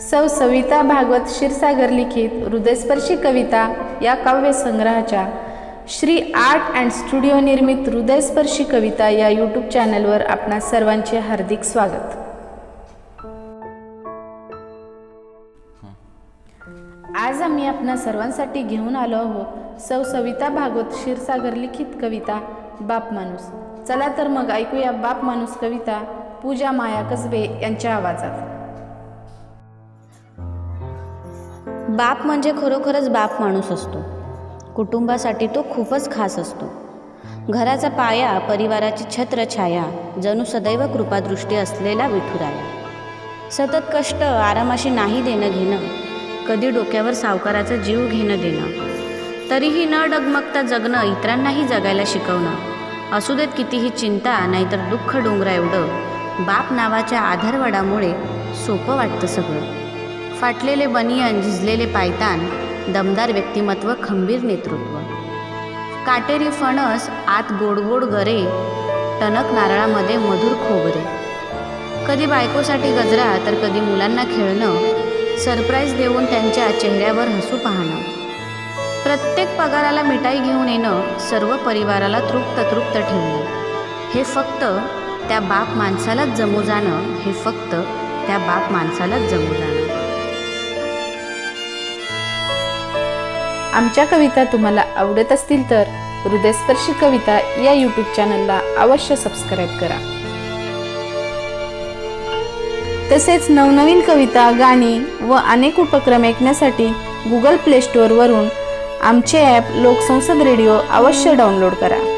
सौ सविता भागवत क्षीरसागर लिखित हृदयस्पर्शी कविता या काव्यसंग्रहाच्या श्री आर्ट अँड स्टुडिओ निर्मित हृदयस्पर्शी कविता या यूट्यूब चॅनलवर आपणा सर्वांचे हार्दिक स्वागत. आज आम्ही आपणा सर्वांसाठी घेऊन आलो आहोत सौ सविता भागवत क्षीरसागर लिखित कविता बाप माणूस. चला तर मग ऐकूया बाप माणूस कविता पूजा माया कसबे यांच्या आवाजात. बाप म्हणजे खरोखरच बाप माणूस असतो. कुटुंबासाठी तो खूपच खास असतो. घराचा पाया परिवाराची छत्रछाया जणू सदैव कृपादृष्टी असलेला विठुराया. सतत कष्ट आरामाशी नाही देणं घेणं कधी डोक्यावर सावकाराचा जीव घेणं देणं. तरीही न डगमगता जगणं इतरांनाही जगायला शिकवणं. असू देत कितीही चिंता नाहीतर दुःख डोंगरा एवढं बाप नावाच्या आधारवडामुळे सोपं वाटतं सगळं. फाटलेले बनियन झिजलेले पायतान दमदार व्यक्तिमत्व खंबीर नेतृत्व. काटेरी फणस आत गोडगोड गरे टणक नारळामध्ये मधुर खोबरे. कधी बायकोसाठी गजरा तर कधी मुलांना खेळणं सरप्राईज देऊन त्यांच्या चेहऱ्यावर हसू पाहणं. प्रत्येक पगाराला मिठाई घेऊन येणं सर्व परिवाराला तृप्त तृप्त ठेवणं. हे फक्त त्या बाप माणसालाच जमू जाणं हे फक्त त्या बाप माणसालाच जमू जाणं. आमच्या कविता तुम्हाला आवडत असतील तर हृदयस्पर्शी कविता या यूट्यूब चॅनलला अवश्य सबस्क्राईब करा. तसेच नवनवीन कविता गाणी व अनेक उपक्रम ऐकण्यासाठी गुगल प्ले स्टोअरवरून आमचे ॲप लोकसंसद रेडिओ अवश्य डाउनलोड करा.